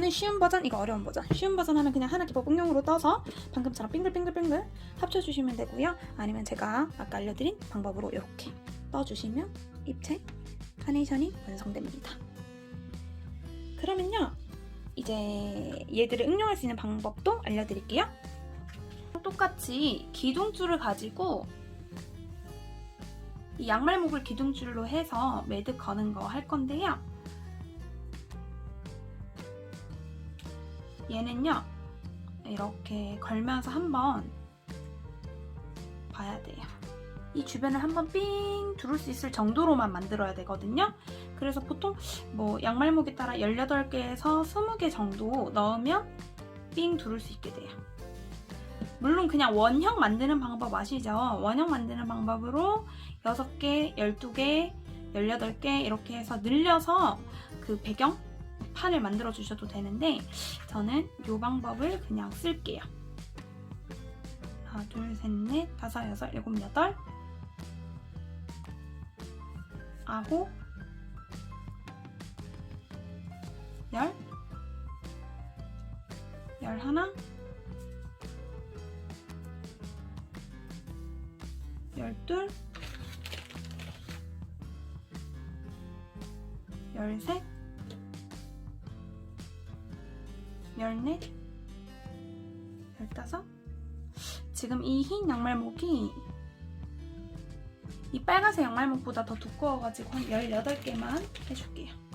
이거는 쉬운 버전, 이거 어려운 버전. 쉬운 버전 하면 그냥 하나 기법 응용으로 떠서 방금처럼 빙글빙글빙글 합쳐주시면 되고요. 아니면 제가 아까 알려드린 방법으로 이렇게 떠주시면 입체 카네이션이 완성됩니다. 그러면요. 이제 얘들을 응용할 수 있는 방법도 알려드릴게요. 똑같이 기둥줄을 가지고 이 양말목을 기둥줄로 해서 매듭 거는 거 할 건데요. 얘는요, 이렇게 걸면서 한번 봐야 돼요. 이 주변을 한번 삥 두를 수 있을 정도로만 만들어야 되거든요. 그래서 보통 뭐 양말목에 따라 18개에서 20개 정도 넣으면 삥 두를 수 있게 돼요. 물론 그냥 원형 만드는 방법 아시죠? 원형 만드는 방법으로 6개, 12개, 18개 이렇게 해서 늘려서 그 배경 판을 만들어 주셔도 되는데 저는 이 방법을 그냥 쓸게요. 하나, 둘, 셋, 넷, 다섯, 여섯, 일곱, 여덟, 아홉, 열, 열 하나, 열둘, 열셋, 열넷, 열다섯. 지금 이 흰 양말목이 이 빨간색 양말목보다 더 두꺼워가지고 한 18개만 해줄게요.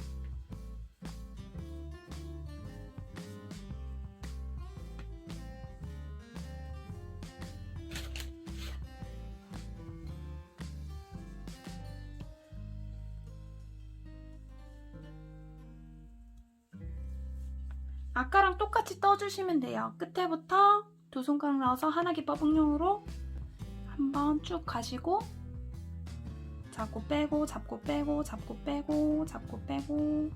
떠주시면 돼요. 끝에부터 두 손가락 넣어서 하나 기법 응용으로 한번 쭉 가시고 잡고 빼고 잡고 빼고 잡고 빼고 잡고 빼고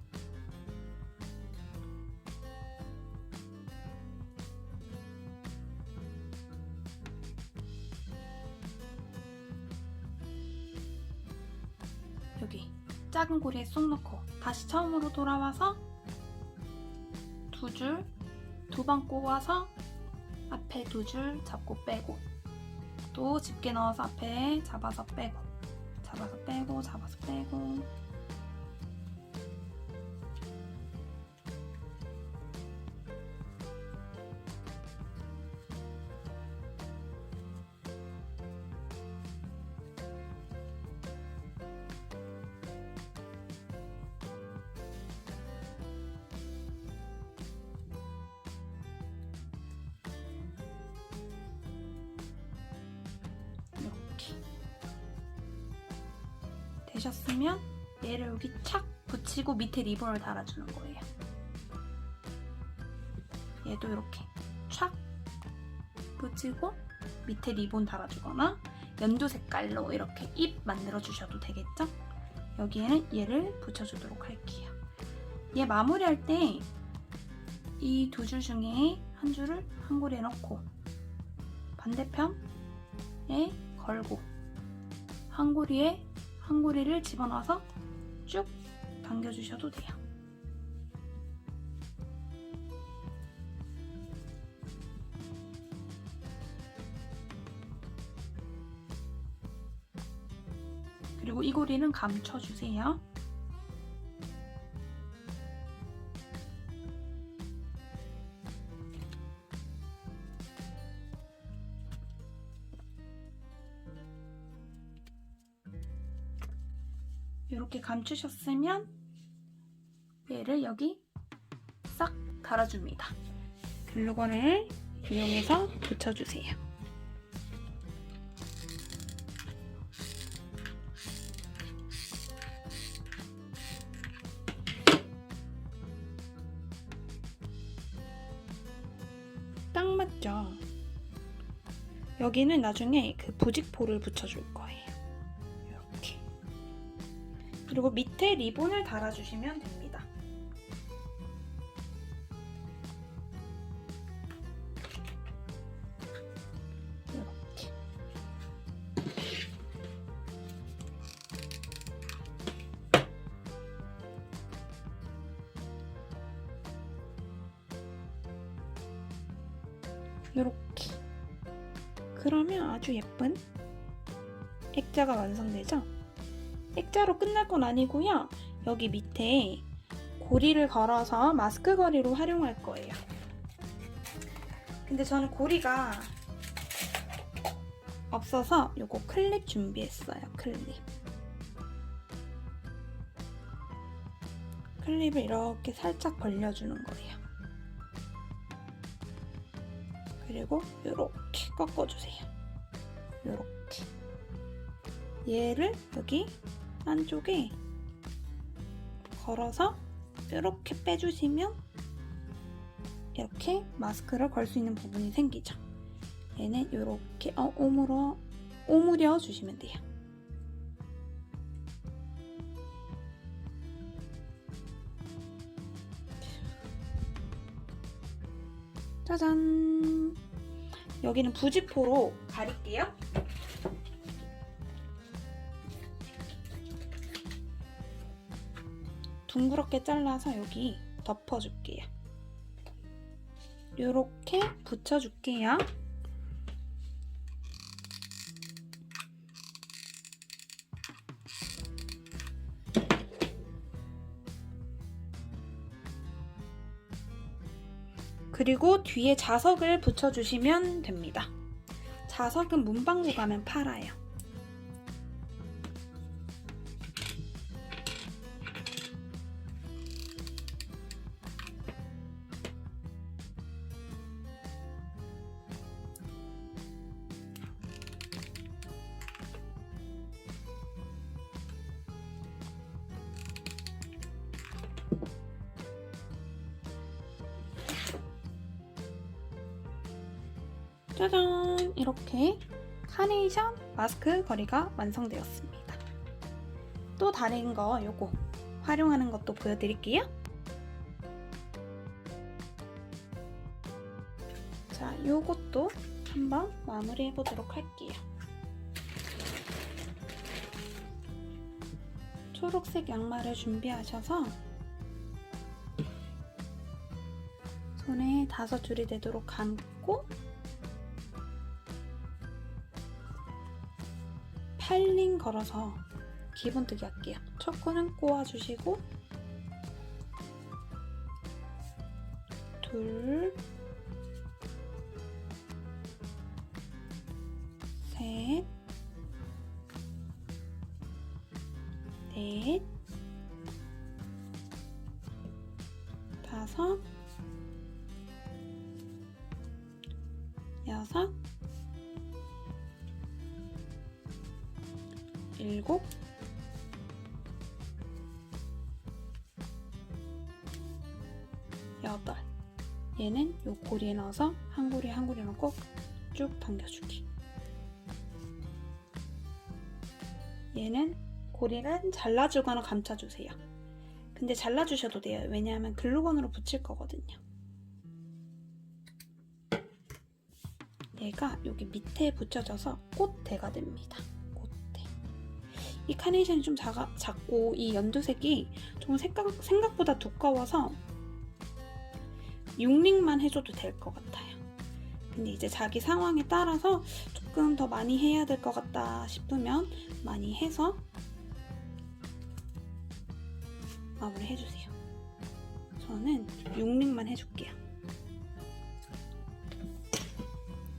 여기 작은 고리에 쏙 넣고 다시 처음으로 돌아와서 두 줄 두 번 꼬아서 앞에 두 줄 잡고 빼고 또 집게 넣어서 앞에 잡아서 빼고 잡아서 빼고 잡아서 빼고 얘를 여기 착 붙이고 밑에 리본을 달아주는 거예요. 얘도 이렇게 촥 붙이고 밑에 리본 달아주거나 연두 색깔로 이렇게 잎 만들어 주셔도 되겠죠? 여기에는 얘를 붙여주도록 할게요. 얘 마무리할 때 이 두 줄 중에 한 줄을 한 고리에 넣고 반대편에 걸고 한 고리에 한 고리를 집어넣어서 쭉 당겨주셔도 돼요. 그리고 이 고리는 감춰주세요. 감추셨으면 얘를 여기 싹 달아줍니다. 글루건을 이용해서 붙여주세요. 딱 맞죠? 여기는 나중에 그 부직포를 붙여줄 거예요. 그리고 밑에 리본을 달아주시면 됩니다. 이렇게 그러면 아주 예쁜 액자가 완성되죠? 액자로 끝날 건 아니고요. 여기 밑에 고리를 걸어서 마스크 거리로 활용할 거예요. 근데 저는 고리가 없어서 요거 클립 준비했어요. 클립. 클립을 이렇게 살짝 벌려주는 거예요. 그리고 이렇게 꺾어주세요. 이렇게. 얘를 여기 안쪽에 걸어서 이렇게 빼주시면 이렇게 마스크를 걸 수 있는 부분이 생기죠. 얘는 이렇게 어, 오므려 오므려 주시면 돼요. 짜잔. 여기는 부직포로 가릴게요. 둥그렇게 잘라서 여기 덮어줄게요. 이렇게 붙여줄게요. 그리고 뒤에 자석을 붙여주시면 됩니다. 자석은 문방구 가면 팔아요. 카네이션 마스크 거리가 완성되었습니다. 또 다른 거 요거 활용하는 것도 보여드릴게요. 자, 요것도 한번 마무리해 보도록 할게요. 초록색 양말을 준비하셔서 손에 다섯 줄이 되도록 감고 팔링 걸어서 기본뜨기 할게요. 첫 코는 꼬아주시고 둘, 셋, 넷, 여덟. 얘는 요 고리에 넣어서 한 고리 한 고리 넣고 쭉 당겨주기. 얘는 고리는 잘라주거나 감싸주세요. 근데 잘라주셔도 돼요. 왜냐하면 글루건으로 붙일 거거든요. 얘가 여기 밑에 붙여져서 꽃대가 됩니다. 꽃대. 이 카네이션이 좀 작아, 작고 이 연두색이 좀 생각, 생각보다 두꺼워서 융링만 해줘도 될 것 같아요. 근데 이제 자기 상황에 따라서 조금 더 많이 해야 될 것 같다 싶으면 많이 해서 마무리 해주세요. 저는 융링만 해줄게요.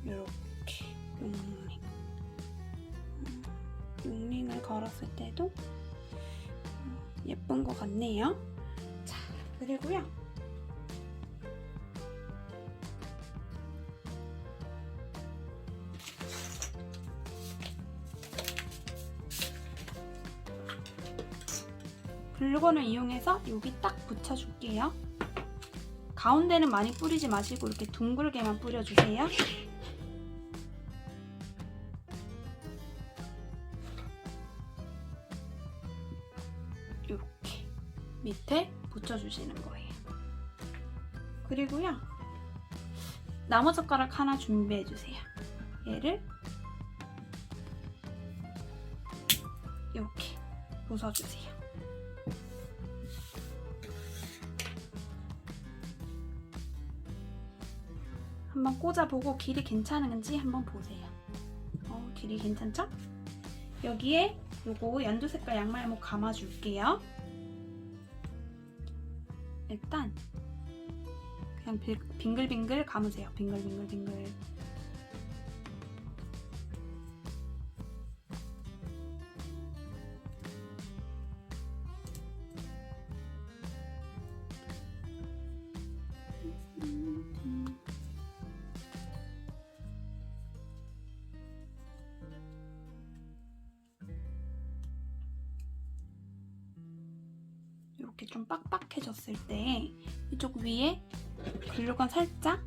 이렇게 융링. 음, 융링을 걸었을 때도 음, 예쁜 것 같네요. 자, 그리고요. 글루건을 이용해서 여기 딱 붙여줄게요. 가운데는 많이 뿌리지 마시고 이렇게 둥글게만 뿌려주세요. 이렇게 밑에 붙여주시는 거예요. 그리고요. 나무 젓가락 하나 준비해주세요. 얘를 이렇게 부숴주세요. 한번 꽂아보고 길이 괜찮은지 한번 보세요. 어, 길이 괜찮죠? 여기에 요거 연두 색깔 양말목 감아줄게요. 일단 그냥 비- 빙글빙글 감으세요. 빙글빙글빙글. 이렇게 좀 빡빡해졌을 때 이쪽 위에 글루건 살짝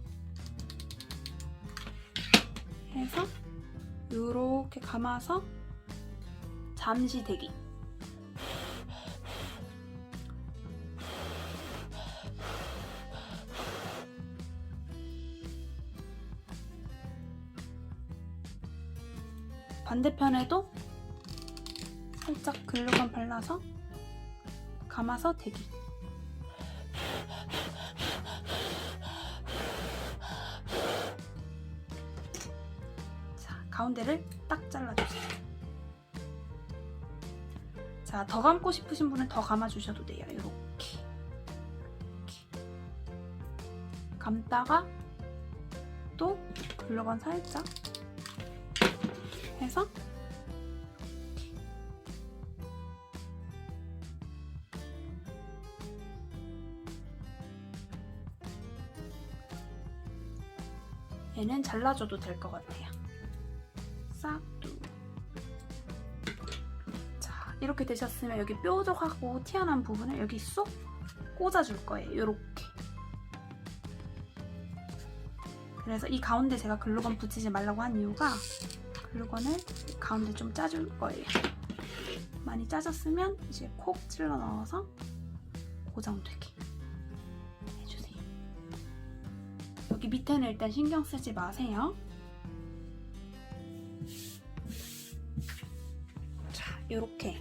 해서 이렇게 감아서 잠시 대기. 반대편에도 살짝 글루건 발라서 감아서 대기. 자, 가운데를 딱 잘라주세요. 자, 더 감고 싶으신 분은 더 감아주셔도 돼요. 이렇게. 이렇게. 감다가 또 글루건 살짝 해서 얘는 잘라줘도 될 것 같아요. 싹두. 자, 이렇게 되셨으면 여기 뾰족하고 튀어나온 부분을 여기 쏙 꽂아줄 거예요. 이렇게. 그래서 이 가운데 제가 글루건 붙이지 말라고 한 이유가 글루건을 가운데 좀 짜줄 거예요. 많이 짜졌으면 이제 콕 찔러 넣어서 고정되게 여기 밑에는 일단 신경 쓰지 마세요. 자, 이렇게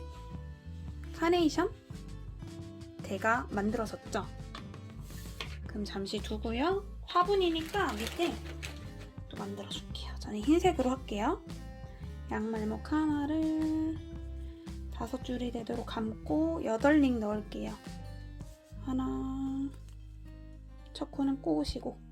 카네이션 대가 만들어졌죠? 그럼 잠시 두고요. 화분이니까 밑에 또 만들어줄게요. 저는 흰색으로 할게요. 양말목 하나를 다섯 줄이 되도록 감고 여덟 링 넣을게요. 하나, 첫 코는 꼬으시고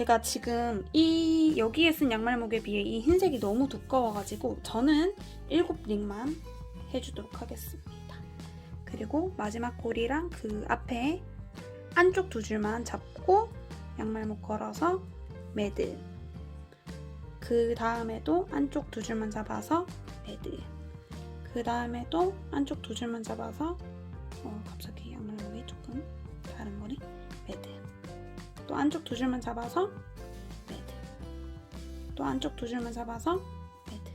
제가 지금 이 여기에 쓴 양말목에 비해 이 흰색이 너무 두꺼워가지고 저는 일곱 링만 해주도록 하겠습니다. 그리고 마지막 고리랑 그 앞에 안쪽 두 줄만 잡고 양말목 걸어서 매드. 그 다음에도 안쪽 두 줄만 잡아서 매드. 그 다음에도 안쪽 두 줄만 잡아서 어, 갑자기 또 안쪽 두 줄만 잡아서 매드. 또 안쪽 두 줄만 잡아서 매드.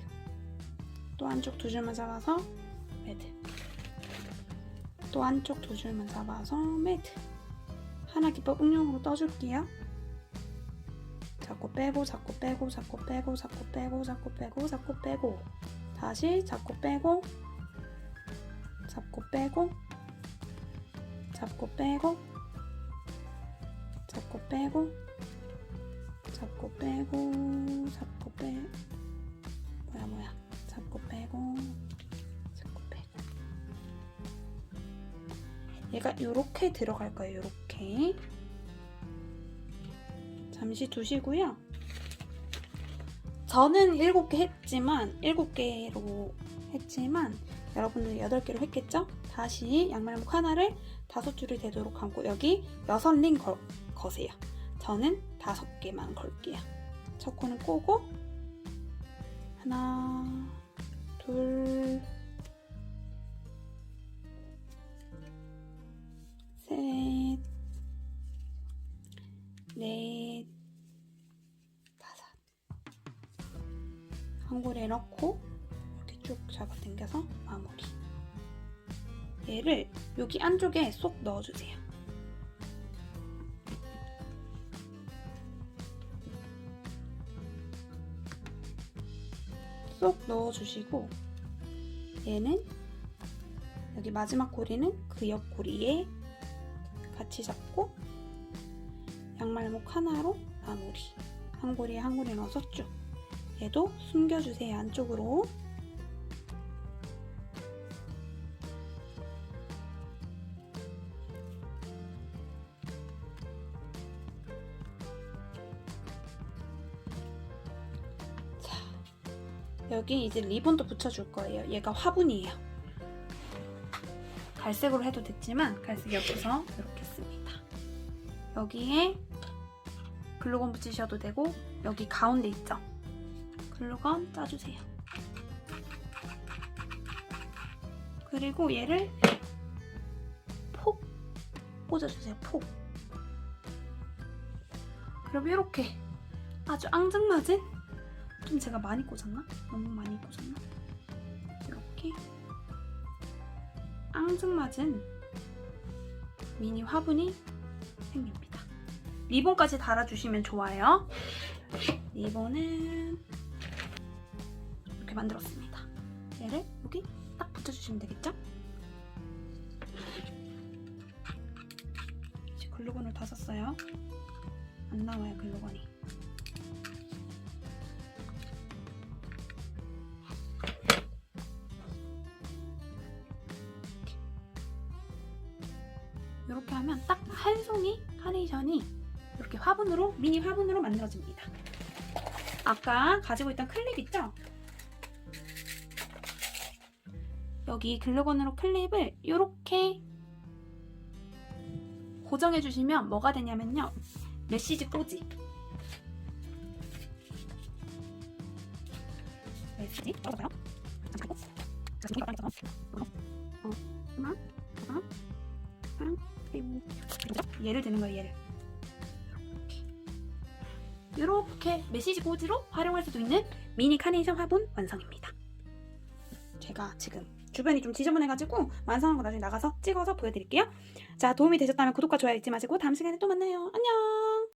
또 안쪽 두 줄만 잡아서 매드. 또 안쪽 두 줄만 잡아서 매드. 하나 기법 응용으로 떠줄게요. 자꾸 빼고 자꾸 빼고 자꾸 빼고 자꾸 빼고 자꾸 빼고 자꾸 빼고 다시 자꾸 빼고 잡고 빼고 잡고 빼고 빼고 잡고 빼고 잡고 빼 뭐야 뭐야. 잡고 빼고 잡고 빼고. 얘가 이렇게 들어갈 거예요 이렇게. 잠시 두시고요. 저는 7개 했지만 7개로 했지만 여러분들 8개로 했겠죠? 다시 양말 목 하나를 다섯 줄이 되도록 감고 여기 6링 걸, 거세요. 저는 다섯 개만 걸게요. 첫 코는 꼬고 하나, 둘, 셋, 넷, 다섯. 한골에 넣고 이렇게 쭉 잡아당겨서 마무리. 얘를 여기 안쪽에 쏙 넣어주세요. 쏙 넣어주시고 얘는 여기 마지막 고리는 그 옆 고리에 같이 잡고 양말목 하나로 마무리. 한 고리에 한 고리 넣어서 쭉. 얘도 숨겨주세요 안쪽으로 여기 이제 리본도 붙여줄 거예요 얘가 화분이에요 갈색으로 해도 됐지만 갈색이 없어서 이렇게 씁니다 여기에 글루건 붙이셔도 되고 여기 가운데 있죠? 글루건 짜주세요. 그리고 얘를 폭 꽂아주세요. 폭. 그럼 이렇게 아주 앙증맞은 좀 제가 많이 꽂았나? 너무 많이 꽂았나? 이렇게 앙증맞은 미니 화분이 생깁니다. 리본까지 달아주시면 좋아요. 리본은 이렇게 만들었습니다. 얘를 여기 딱 붙여주시면 되겠죠? 글루건을 다 썼어요. 안 나와요, 글루건이. 화분으로 만들어집니다. 아까 가지고 있던 클립 있죠? 여기 글루건으로 클립을 이렇게 고정해 주시면 뭐가 되냐면요. 메시지 꽂이. 메시지 떨어져요. 어, 얘를 드는 거예요. 얘를. 이렇게 메시지 꽂이로 활용할 수도 있는 미니 카네이션 화분 완성입니다. 제가 지금 주변이 좀 지저분해가지고 완성한 거 나중에 나가서 찍어서 보여드릴게요. 자 도움이 되셨다면 구독과 좋아요 잊지 마시고 다음 시간에 또 만나요. 안녕.